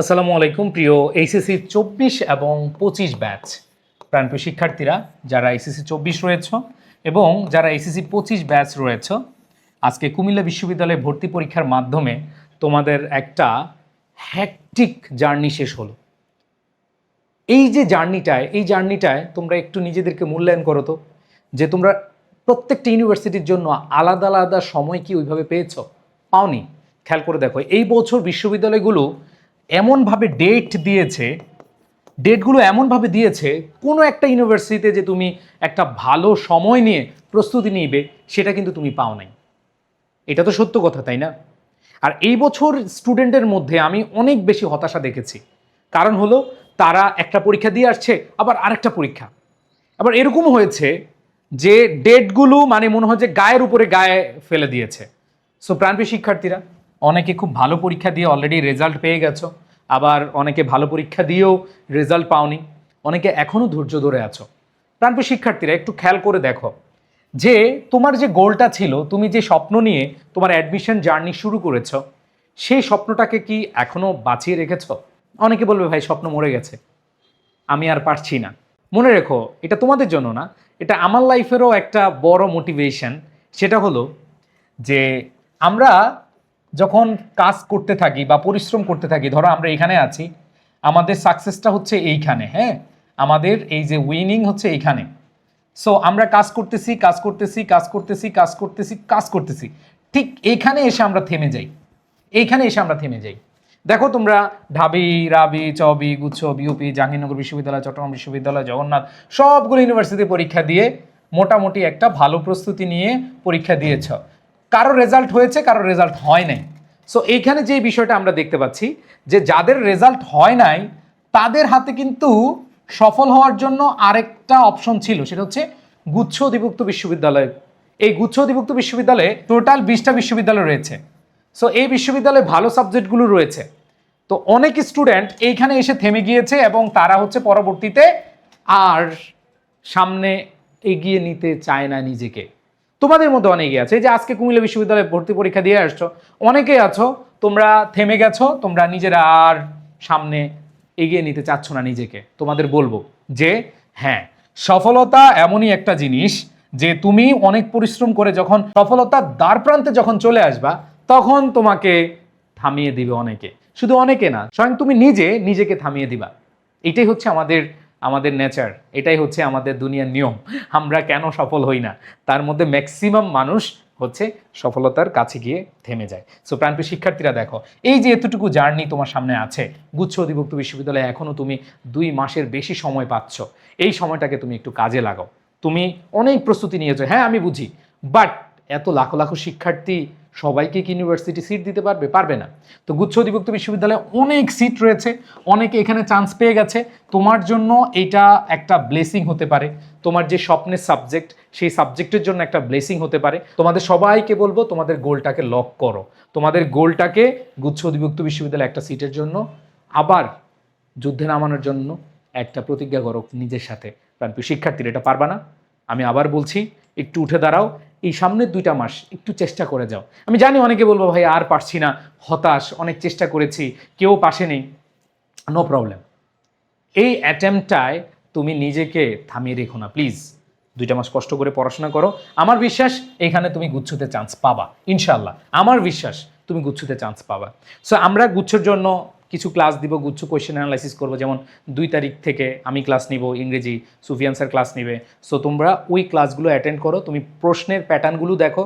আসসালামু আলাইকুম, প্রিয় এইচএসসি চব্বিশ এবং পঁচিশ ব্যাচ প্রাণপ্রিয় শিক্ষার্থীরা, যারা এইচএসসি চব্বিশ রয়েছ এবং যারা এইচএসসি পঁচিশ ব্যাচ রয়েছ, আজকে কুমিল্লা বিশ্ববিদ্যালয়ে ভর্তি পরীক্ষার মাধ্যমে তোমাদের একটা হ্যাকটিক জার্নি শেষ হলো। এই যে জার্নিটায়, এই জার্নিটায় তোমরা একটু নিজেদেরকে মূল্যায়ন করো তো, যে তোমরা প্রত্যেকটা ইউনিভার্সিটির জন্য আলাদা আলাদা সময় কি ওইভাবে পেয়েছ? পাওনি। খেয়াল করে দেখো, এই বছর বিশ্ববিদ্যালয়গুলো এমনভাবে ডেট দিয়েছে ডেটগুলো এমনভাবে দিয়েছে, কোনো একটা ইউনিভার্সিটিতে যে তুমি একটা ভালো সময় নিয়ে প্রস্তুতি নিবে, সেটা কিন্তু তুমি পাও নাই। এটা তো সত্য কথা, তাই না? আর এই বছর স্টুডেন্টের মধ্যে আমি অনেক বেশি হতাশা দেখেছি। কারণ হলো, তারা একটা পরীক্ষা দিয়ে আসছে, আবার আরেকটা পরীক্ষা। আবার এরকম হয়েছে যে ডেটগুলো মানে মনে হয় যে গায়ের উপরে গায়ে ফেলে দিয়েছে। সো প্রাণপ্রিয় শিক্ষার্থীরা অনেকে খুব ভালো পরীক্ষা দিয়ে অলরেডি রেজাল্ট পেয়ে গেছো, আবার অনেকে ভালো পরীক্ষা দিয়েও রেজাল্ট পাওনি। অনেকে এখনও ধৈর্য ধরে আছো। প্রাণপ্রিয় শিক্ষার্থীরা, একটু খেয়াল করে দেখো যে তোমার যে গোলটা ছিল, তুমি যে স্বপ্ন নিয়ে তোমার অ্যাডমিশন জার্নি শুরু করেছ, সেই স্বপ্নটাকে কি এখনও বাঁচিয়ে রেখেছ? অনেকে বলবে, ভাই, স্বপ্ন মরে গেছে। আমি আর পারছি না। মনে রেখো, এটা তোমাদের জন্য না, এটা আমার লাইফেরও একটা বড় মোটিভেশন সেটা হলো যে আমরা যখন কাজ করতে থাকি বা পরিশ্রম করতে থাকি, ধরো আমরা এখানে আছি, আমাদের সাকসেসটা হচ্ছে এইখানে হ্যাঁ? আমাদের এই যে উইনিং হচ্ছে এইখানে। সো আমরা কাজ করতেছি কাজ করতেছি কাজ করতেছি কাজ করতেছি কাজ করতেছি। ঠিক এইখানে এসে আমরা থেমে যাই। এইখানে এসে আমরা থেমে যাই। দেখো তোমরা, ঢাবি, রাবি, চবি, গুচ্ছ বিউপি জাহাঙ্গীরনগর বিশ্ববিদ্যালয়, চট্টগ্রাম বিশ্ববিদ্যালয়, জগন্নাথ, সবগুলো ইউনিভার্সিটি পরীক্ষা দিয়ে মোটামুটি একটা ভালো প্রস্তুতি নিয়ে পরীক্ষা দিয়েছ। কারও রেজাল্ট হয়েছে, কারও রেজাল্ট হয় নাই। সো এইখানে যে বিষয়টা আমরা দেখতে পাচ্ছি, যে যাদের রেজাল্ট হয় নাই, তাদের হাতে কিন্তু সফল হওয়ার জন্য আরেকটা অপশন ছিল, সেটা হচ্ছে গুচ্ছ অধিভুক্ত বিশ্ববিদ্যালয়। এই গুচ্ছ অধিভুক্ত বিশ্ববিদ্যালয়ে টোটাল বিশটা বিশ্ববিদ্যালয় রয়েছে। সো এই বিশ্ববিদ্যালয়ে ভালো সাবজেক্টগুলো রয়েছে। তো, অনেক স্টুডেন্ট এইখানে এসে থেমে গিয়েছে এবং তারা হচ্ছে পরবর্তীতে আর সামনে এগিয়ে নিতে চায় না নিজেকে। তোমাদের মধ্যে অনেকেই আছে যে আজকে কুমিল্লা বিশ্ববিদ্যালয়ে ভর্তি পরীক্ষা দিয়ে আসছো, অনেকেই আছো, তোমরা থেমে গেছো, তোমরা নিজেরা আর সামনে এগিয়ে নিতে চাচ্ছ না নিজেকে। তোমাদের বলব যে হ্যাঁ সফলতা এমনই একটা জিনিস যে তুমি অনেক পরিশ্রম করে যখন সফলতার দ্বার প্রান্তে যখন চলে আসবা, তখন তোমাকে থামিয়ে দিবে অনেকে। শুধু অনেকে না, স্বয়ং তুমি নিজে নিজেকে থামিয়ে দিবা। এটাই হচ্ছে আমাদের আমাদের নেচার, এটাই হচ্ছে আমাদের দুনিয়ার নিয়ম। আমরা কেন সফল হই না? তার মধ্যে ম্যাক্সিমাম মানুষ হচ্ছে সফলতার কাছে গিয়ে থেমে যায়। সো প্রাণপ্রিয় শিক্ষার্থীরা দেখো, এই যে এতটুকু জার্নি তোমার সামনে আছে, গুচ্ছ অধিভুক্ত বিশ্ববিদ্যালয়ে এখনও তুমি দুই মাসের বেশি সময় পাচ্ছ, এই সময়টাকে তুমি একটু কাজে লাগাও। তুমি অনেক প্রস্তুতি নিয়েছো হ্যাঁ আমি বুঝি বাট এত লাখো লাখো শিক্ষার্থী সবাইকে কি ইউনিভার্সিটি সিট দিতে পারবে? পারবে না। তো গুচ্ছ অধিভুক্ত বিশ্ববিদ্যালয়ে অনেক সিট রয়েছে, অনেকে এখানে চান্স পেয়ে গেছে। তোমার জন্য এটা একটা ব্লেসিং হতে পারে। তোমার যে স্বপ্নের সাবজেক্ট সেই সাবজেক্টের জন্য একটা ব্লেসিং হতে পারে। তোমাদের সবাইকে বলব, তোমাদের গোলটাকে লক করো। তোমাদের গোলটাকে গুচ্ছ অধিভুক্ত বিশ্ববিদ্যালয়ে একটা সিটের জন্য, আবার যুদ্ধে নামানোর জন্য একটা প্রতিজ্ঞা করো নিজের সাথে। প্রাণপ্রিয় শিক্ষার্থীরা, এটা পারবা না? আমি আবার বলছি, একটু উঠে দাঁড়াও, এই সামনের দুইটা মাস একটু চেষ্টা করে যাও। আমি জানি অনেকে বলব, ভাই, আর পারছি না, হতাশ, অনেক চেষ্টা করেছি, কেউ পাশে নেই। নো প্রবলেম এই অ্যাটেম্পটায় তুমি নিজেকে থামিয়ে রেখো না প্লিজ দুইটা মাস কষ্ট করে পড়াশোনা করো। আমার বিশ্বাস, এখানে তুমি গুচ্ছতে চান্স পাবা ইনশাল্লাহ আমার বিশ্বাস, তুমি গুচ্ছতে চান্স পাবা। সো আমরা গুচ্ছর জন্য কিছু ক্লাস দিব, গুচ্ছ কোয়েশ্চেন অ্যানালাইসিস করব। যেমন, দুই তারিখ থেকে আমি ক্লাস নিব, ইংরেজি, সুফিয়ান স্যার ক্লাস নিবে। সো তোমরা ওই ক্লাসগুলো অ্যাটেন্ড করো। তুমি প্রশ্নের প্যাটার্নগুলো দেখো।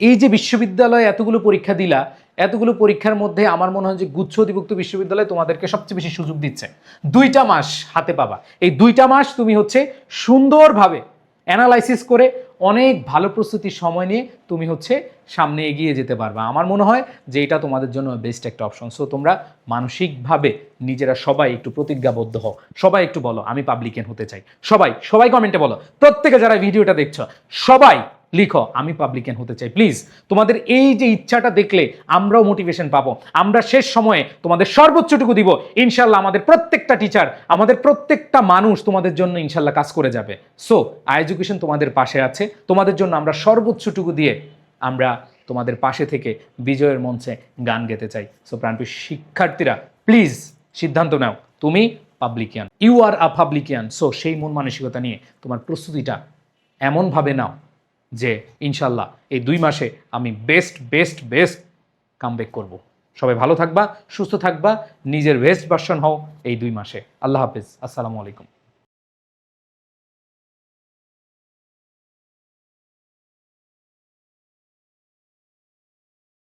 এই যে বিশ্ববিদ্যালয়ে এতগুলো পরীক্ষা দিলা, এতগুলো পরীক্ষার মধ্যে আমার মনে হয় যে গুচ্ছ অধিভুক্ত বিশ্ববিদ্যালয় তোমাদেরকে সবচেয়ে বেশি সুযোগ দিচ্ছে। দুইটা মাস হাতে পাবা। এই দুইটা মাস তুমি হচ্ছে সুন্দরভাবে অ্যানালাইসিস করে অনেক ভালো প্রস্তুতির সময় নিয়ে তুমি হচ্ছে সামনে এগিয়ে যেতে পারবে। আমার মনে হয় যে এটা তোমাদের জন্য বেস্ট একটা অপশন সো তোমরা মানসিকভাবে নিজেরা সবাই একটু প্রতিজ্ঞাবদ্ধ হও। সবাই একটু বলো, আমি পাবলিকেন হতে চাই। সবাই সবাই কমেন্টে বলো। প্রত্যেকে যারা ভিডিওটা দেখছ, সবাই লিখো, আমি পাবলিকান হতে চাই। প্লিজ তোমাদের এই যে ইচ্ছাটা দেখলে আমরাও মোটিভেশন পাবো। আমরা শেষ সময়ে তোমাদের সর্বোচ্চটুকু দিব। ইনশাল্লাহ আমাদের প্রত্যেকটা টিচার আমাদের প্রত্যেকটা মানুষ তোমাদের জন্য ইনশাল্লাহ কাজ করে যাবে। সো আই এডুকেশন তোমাদের পাশে আছে। তোমাদের জন্য আমরা সর্বোচ্চটুকু দিয়ে আমরা তোমাদের পাশে থেকে বিজয়ের মঞ্চে গান গেতে চাই। সো প্রাণপ্রিয় শিক্ষার্থীরা প্লিজ সিদ্ধান্ত নাও। তুমি পাবলিকিয়ান ইউ আর আ পাবলিকিয়ান সো সেই মন মানসিকতা নিয়ে তোমার প্রস্তুতিটা এমনভাবে নাও যে ইনশাল্লাহ এই দুই মাসে আমি বেস্ট বেস্ট বেস্ট কামব্যাক করব। সবাই ভালো থাকবা, সুস্থ থাকবা, নিজের বেস্ট ভার্সন হও এই দুই মাসে। আল্লাহ হাফিজ। আসসালামু আলাইকুম।